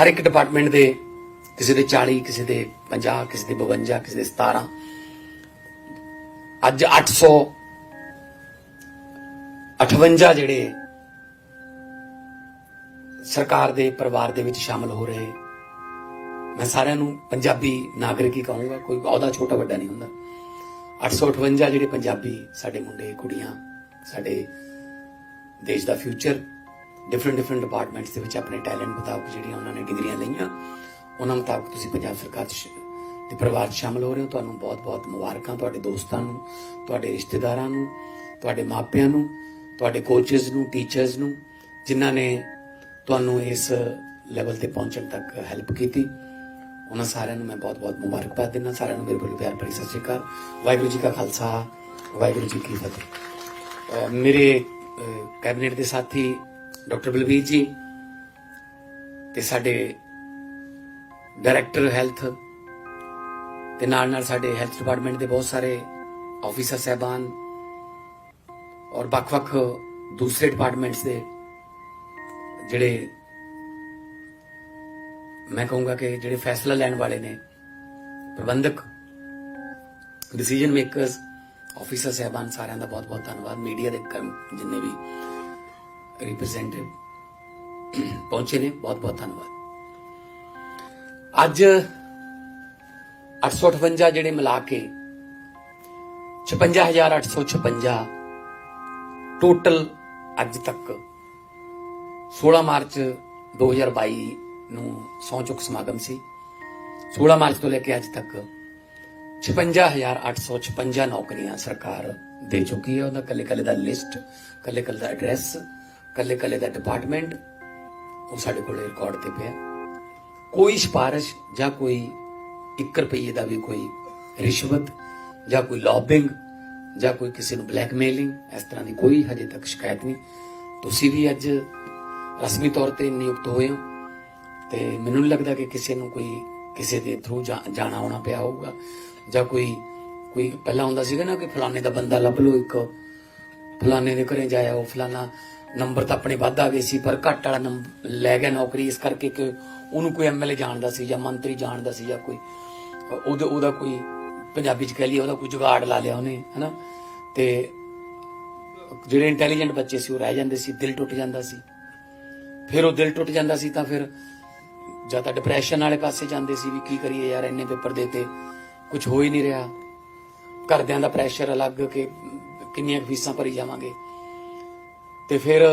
ਹਰ ਇੱਕ ਡਿਪਾਰਟਮੈਂਟ ਦੇ ਕਿਸੇ ਦੇ 40 ਕਿਸੇ ਦੇ 50 ਕਿਸੇ ਦੇ 52 ਕਿਸੇ ਦੇ 17 ਅੱਜ 800 58 ਜਿਹੜੇ ਸਰਕਾਰ ਦੇ ਪਰਿਵਾਰ ਦੇ ਵਿੱਚ ਸ਼ਾਮਲ ਹੋ ਰਹੇ। ਮੈਂ ਸਾਰਿਆਂ ਨੂੰ ਪੰਜਾਬੀ ਨਾਗਰਿਕ ਹੀ ਕਹੂੰਗਾ, ਕੋਈ ਅਹੁਦਾ ਛੋਟਾ ਵੱਡਾ ਨਹੀਂ ਹੁੰਦਾ। 858 ਜਿਹੜੇ ਪੰਜਾਬੀ ਸਾਡੇ ਮੁੰਡੇ, ਕੁੜੀਆਂ, ਸਾਡੇ ਦੇਸ਼ ਦਾ ਫਿਊਚਰ ਡਿਫਰੈਂਟ ਡਿਫਰੈਂਟ ਡਿਪਾਰਟਮੈਂਟਸ ਦੇ ਵਿੱਚ ਆਪਣੇ ਟੈਲੈਂਟ ਮੁਤਾਬਕ ਜਿਹੜੀਆਂ ਉਹਨਾਂ ਨੇ ਡਿਗਰੀਆਂ ਲਈਆਂ, ਉਹਨਾਂ ਮੁਤਾਬਕ ਤੁਸੀਂ ਪੰਜਾਬ ਸਰਕਾਰ 'ਚ ਦੇ ਪਰਿਵਾਰ 'ਚ ਸ਼ਾਮਲ ਹੋ ਰਹੇ ਹੋ। ਤੁਹਾਨੂੰ ਬਹੁਤ-ਬਹੁਤ ਮੁਬਾਰਕਾਂ ਤੁਹਾਡੇ ਦੋਸਤਾਂ ਨੂੰ, ਤੁਹਾਡੇ ਰਿਸ਼ਤੇਦਾਰਾਂ ਨੂੰ, ਤੁਹਾਡੇ ਮਾਪਿਆਂ ਨੂੰ, ਤੁਹਾਡੇ ਕੋਚਸ ਨੂੰ ਟੀਚਰਸ ਨੂੰ, ਜਿਨ੍ਹਾਂ ਨੇ ਤੁਹਾਨੂੰ ਇਸ ਲੈਵਲ ਤੇ ਪਹੁੰਚਣ ਤੱਕ ਹੈਲਪ ਕੀਤੀ। ਉਹਨਾਂ ਸਾਰਿਆਂ ਨੂੰ ਮੈਂ ਬਹੁਤ-ਬਹੁਤ ਮੁਬਾਰਕਬਾਦ ਦਿੰਦਾ। ਸਾਰਿਆਂ ਨੂੰ ਮੇਰੇ ਵੱਲੋਂ ਪਿਆਰ ਭਰੀ ਸਤਿ ਸ਼੍ਰੀ ਅਕਾਲ। ਵਾਹਿਗੁਰੂ ਜੀ ਕਾ ਖਾਲਸਾ, ਵਾਹਿਗੁਰੂ ਜੀ ਕੀ ਫਤਿਹ। ਮੇਰੇ ਕੈਬਨਿਟ ਦੇ ਸਾਥੀ ਡਾਕਟਰ ਬਲਵੀਰ ਜੀ ਤੇ ਸਾਡੇ ਡਾਇਰੈਕਟਰ ਹੈਲਥ ਤੇ ਨਾਲ ਨਾਲ ਸਾਡੇ ਹੈਲਥ ਡਿਪਾਰਟਮੈਂਟ ਦੇ ਬਹੁਤ ਸਾਰੇ ਆਫੀਸਰ ਸਹਿਬਾਨ ਔਰ ਵੱਖ-ਵੱਖ ਦੂਸਰੇ ਡਿਪਾਰਟਮੈਂਟਸ ਦੇ ਜਿਹੜੇ ਮੈਂ ਕਹੂੰਗਾ ਕਿ ਜਿਹੜੇ ਫੈਸਲਾ ਲੈਣ ਵਾਲੇ ਨੇ, ਪ੍ਰਬੰਧਕ ਡਿਸੀਜਨ ਮੇਕਰਸ ਆਫੀਸਰ ਸਹਿਬਾਨ ਸਾਰਿਆਂ ਦਾ ਬਹੁਤ-ਬਹੁਤ ਧੰਨਵਾਦ ਮੀਡੀਆ ਦੇ ਜਿੰਨੇ ਵੀ ਰਿਪਰੈਜ਼ੈਂਟੇਟਿਵ ਪਹੁੰਚੇ ਨੇ ਬਹੁਤ-ਬਹੁਤ ਧੰਨਵਾਦ ਅੱਜ 858 ਜਿਹੜੇ ਮਿਲਾ ਕੇ 56856 ਟੋਟਲ ਅੱਜ ਤੱਕ 16 ਮਾਰਚ 2022 ਨੂੰ ਸਹੁੰ ਚੁੱਕ ਸਮਾਗਮ ਸੀ 16 ਮਾਰਚ ਤੋਂ ਲੈ ਕੇ ਅੱਜ ਤੱਕ 56856 ਨੌਕਰੀਆਂ ਸਰਕਾਰ ਦੇ ਚੁੱਕੀ ਹੈ ਉਹਦਾ ਕੱਲੇ ਕੱਲੇ ਦਾ ਲਿਸਟ ਕੱਲੇ ਕੱਲੇ ਦਾ ਐਡਰੈਸ ਕੱਲੇ ਕੱਲੇ ਦਾ ਡਿਪਾਰਟਮੈਂਟ ਉਹ ਸਾਡੇ ਕੋਲ ਰਿਕਾਰਡ ਤੇ ਪਿਆ। ਕੋਈ ਸਿਫਾਰਿਸ਼ ਜਾਂ ਕੋਈ 1 ਰੁਪਏ ਦਾ ਵੀ ਕੋਈ ਰਿਸ਼ਵਤ ਜਾਂ ਕੋਈ ਲੌਬਿੰਗ ਜਾਂ ਕੋਈ ਕਿਸੇ ਨੂੰ ਬਲੈਕਮੇਲਿੰਗ ਇਸ ਤਰ੍ਹਾਂ ਦੀ ਕੋਈ ਹਜੇ ਤੱਕ ਸ਼ਿਕਾਇਤ ਨਹੀਂ। ਤੁਸੀਂ ਵੀ ਅੱਜ ਰਸਮੀ ਤੌਰ ਤੇ ਨਿਯੁਕਤ ਹੋਏ ਹੋ ਤੇ ਮੈਨੂੰ ਨਹੀਂ ਲੱਗਦਾ ਕਿ ਕਿਸੇ ਨੂੰ ਕੋਈ ਕਿਸੇ ਦੇ ਥਰੂ ਜਾਣਾ ਆਉਣਾ ਪਿਆ ਹੋਊਗਾ। ਜਾਂ ਕੋਈ ਕੋਈ ਪਹਿਲਾਂ ਹੁੰਦਾ ਸੀਗਾ ਨਾ ਕਿ ਫਲਾਣੇ ਦਾ ਬੰਦਾ ਲੱਭ ਲਓ ਇੱਕ, ਫਲਾਣੇ ਦੇ ਘਰੇ ਜਾਇਆ ਉਹ ਫਲਾਣਾ ਨੰਬਰ ਤਾਂ ਆਪਣੇ ਵੱਧ ਆ ਗਏ ਸੀ, ਪਰ ਘੱਟ ਵਾਲਾ ਨੰਬਰ ਲੈ ਗਿਆ ਨੌਕਰੀ, ਇਸ ਕਰਕੇ ਕਿ ਉਹਨੂੰ ਕੋਈ ਐਮਐਲਏ ਜਾਣਦਾ ਸੀ ਜਾਂ ਮੰਤਰੀ ਜਾਣਦਾ ਸੀ ਜਾਂ ਕੋਈ, ਉਹਦੇ, ਉਹਦਾ ਕੋਈ ਪੰਜਾਬੀ ਚ ਕਹਿ ਲਈਏ, ਉਹਦਾ ਕੋਈ ਜੁਗਾੜ ਲਾ ਲਿਆ ਉਹਨੇ, ਹਨਾ? ਤੇ ਜਿਹੜੇ ਇੰਟੈਲੀਜੈਂਟ ਬੱਚੇ ਸੀ, ਉਹ ਰਹਿ ਜਾਂਦੇ ਸੀ, ਦਿਲ ਟੁੱਟ ਜਾਂਦਾ ਸੀ। ਫਿਰ ਉਹ ਦਿਲ ਟੁੱਟ ਜਾਂਦਾ ਸੀ ਤਾਂ ਫਿਰ ਜਾਂ ਤਾਂ ਡਿਪਰੈਸ਼ਨ ਵਾਲੇ ਪਾਸੇ ਜਾਂਦੇ ਸੀ ਵੀ ਕੀ ਕਰੀਏ ਯਾਰ, ਇੰਨੇ ਪੇਪਰ ਦੇਤੇ ਕੁਝ ਹੋ ਹੀ ਨਹੀਂ ਰਿਹਾ। ਘਰਦਿਆਂ ਦਾ ਪ੍ਰੈਸ਼ਰ ਅਲੱਗ ਕਿ ਕਿੰਨੀਆਂ ਕੁ ਫੀਸਾਂ ਭਰੀ ਜਾਵਾਂਗੇ। ਤੇ ਫਿਰ